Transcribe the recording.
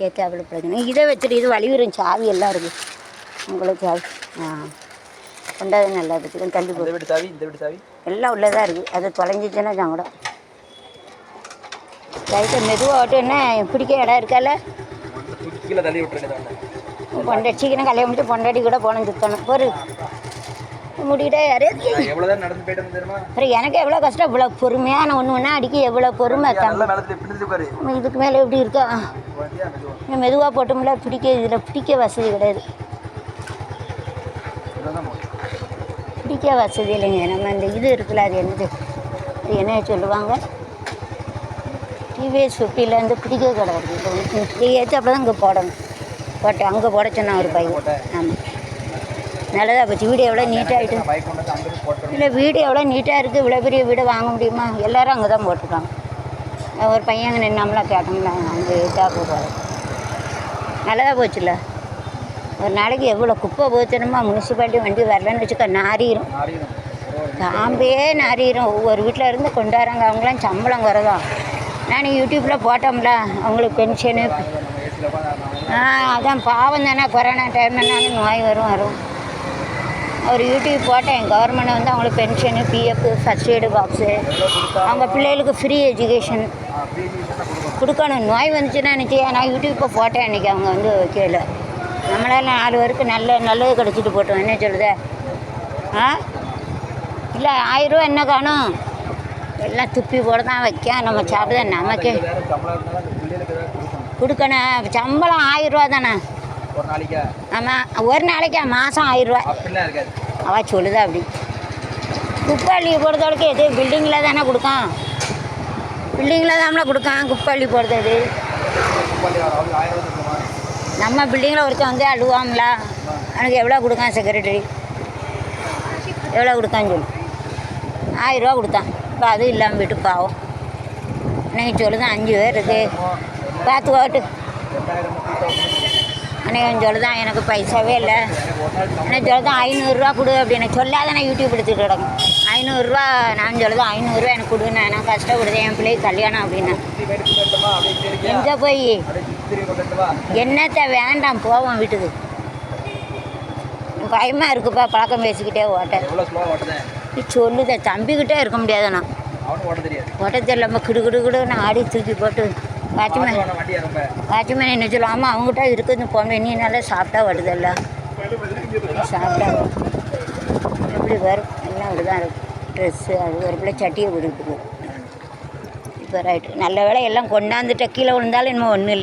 ஏற்றாப்புல பிரச்சனை. இதை வச்சுட்டு இது வலியுறும். சாவி எல்லாம் இருக்குது உங்களுக்கு சாவி. ஆ. கொண்டாது நல்லா இருக்குது தள்ளி வீட்டு சாவி இந்த வீட்டு சாவி? எல்லாம் உள்ளதாக இருக்குது அது தொலைஞ்சிச்சுன்னா சங்கடம். லைட்டை மெதுவாக ஓட்டு. என்ன பிடிக்க இடம் இருக்கால? பொண்டாட்டி சீக்கிரம் கல்யாணம் முடிச்சு பொண்டாட்டி கூட போகணும் சுத்தணும். பொறு முடிக்கிட்டே நான் தெரியுமா? அப்புறம் எனக்கு எவ்வளோ கஷ்டம் இவ்வளோ பொறுமையான ஒன்று ஒன்றா அடிக்க எவ்வளோ பொறுமை இதுக்கு மேலே எப்படி இருக்கா? மெதுவாக போட்டோம்ல பிடிக்க இதில் பிடிக்க வசதி கிடையாது. பிடிக்க வசதி இல்லைங்க. நம்ம இந்த இது இருக்குல்ல அது என்னது? அது என்ன சொல்லுவாங்க? டிவிஎஸ் ஃபிஃப்டிலேருந்து பிடிக்க கடை இருக்குது ஏற்றாப்புல தான் இங்கே போடணும். போட்டேன் அங்கே போட சொன்னான் ஒரு பையன். ஆமாம் நல்லதாக போச்சு. வீடு எவ்வளோ நீட்டாகிட்டு இல்லை வீடு எவ்வளோ நீட்டாக இருக்குது இவ்வளோ பெரிய வீடு வாங்க முடியுமா? எல்லாரும் அங்கே தான் போட்டிருக்காங்க ஒரு பையன் அங்கே நின்னாமலாம் கேட்டோம்ல அங்கே ஏற்றாப்பு போகிறேன் நல்லதாக போச்சுல்ல? ஒரு நாளைக்கு எவ்வளோ குப்பை போச்சணுமா முனிசிபாலிட்டி வண்டி வரலன்னு வச்சுக்க நாரிடும் நாரியும் காம்பே நாரிடும் ஒவ்வொரு வீட்டில் இருந்து கொண்டாடுறாங்க. அவங்களாம் சம்பளம் குறைதான். நான் யூடியூப்பில் போட்டோம்ல அவங்களுக்கு பென்ஷனு ஆ அதான் பாவம் தானே. கொரோனா டைம்னாலும் நோய் வரும் வரும். ஒரு யூடியூப் போட்டேன் கவர்மெண்ட் வந்து அவங்களுக்கு pension PF first aid box அவங்க பிள்ளைகளுக்கு ஃப்ரீ எஜுகேஷன் கொடுக்கணும். நோய் வந்துச்சுன்னா நினச்சி நான் யூடியூப்பை போட்டேன் அன்றைக்கி அவங்க வந்து கீழே நம்மளால் நாலு பேருக்கு நல்ல நல்லது கிடச்சிட்டு போட்டோம். என்ன சொல்லுத? ஆ? இல்லை ஆயிரரூவா என்ன காணும்? எல்லாம் துப்பி போட தான் வைக்க நம்ம சாப்பிட நமக்கு. கொடுக்கணும். சம்பளம் ஆயிரரூவா தானே? ஒரு நாளைக்கா? ஆமாம் ஒரு நாளைக்கு மாதம் ஆயிரரூவா அப்படிலாம் இருக்காது. அவ சொல்லுதா அப்படி. குப்பள்ளி பொறுத்தவரைக்கும் எது பில்டிங்கில் தானே கொடுக்கான் பில்டிங்கில் தானே ஆயிரம் ரூபா கொடுக்கணுமா? நம்ம பில்டிங்கில் ஒருத்தன் வந்து அழுவாம்ல அவனுக்கு எவ்வளோ கொடுக்கான் செக்ரட்டரி எவ்வளோ கொடுக்கான்னு சொல்லு. ஆயிரரூவா கொடுத்தான். இப்போ அதுவும் இல்லாமல் விட்டு பாவம். அன்னைக்கு சொல்லுதான் அஞ்சு பேர் இருக்கு. பார்த்து ஓட்டு. அன்னைக்கு சொல்லுதான் எனக்கு பைசாவே இல்லை. நான் சொல்லுதான் ஐநூறுரூவா கொடு அப்படின்னு சொல்லாத நான் யூடியூப் எடுத்துட்டு கிடக்கும். ஐநூறுரூவா நான் சொல்லுதான் ஐநூறுரூவா எனக்கு கொடுங்க நான் கஷ்டப்படுதேன் என் பிள்ளைக்கு கல்யாணம் அப்படின்னா. எங்கே போய்? என்னத்த வேண்டாம் போவோம் வீட்டுக்கு. பயமாக இருக்குப்பா பழக்கம் பேசிக்கிட்டே ஓட்ட. சொல்லுத தம்பிக்கிட்டே இருக்க முடியாது நான் ஓட்ட தெரியல கிடு கிடு கிடு நான் ஆடி தூக்கி போட்டு வாட்ச்மேன் வாட்ச்மேன் என்ன சொல்லுவோம் ஆமாம் அவங்ககிட்ட இருக்குது. போங்க. நீ நல்லா சாப்பிட்டா வருதல்ல. சாப்பிட்டா. இப்படி வரும் எல்லாம் இப்படி தான் இருக்கும் ட்ரெஸ்ஸு அது ஒரு பிள்ளை சட்டியை போட்டுக்கிட்டு இப்போ ரைட்டு. நல்ல வேளை எல்லாம் கொண்டாந்துட்ட. கீழே விழுந்தாலும் இன்னும் ஒன்றும் இல்லை.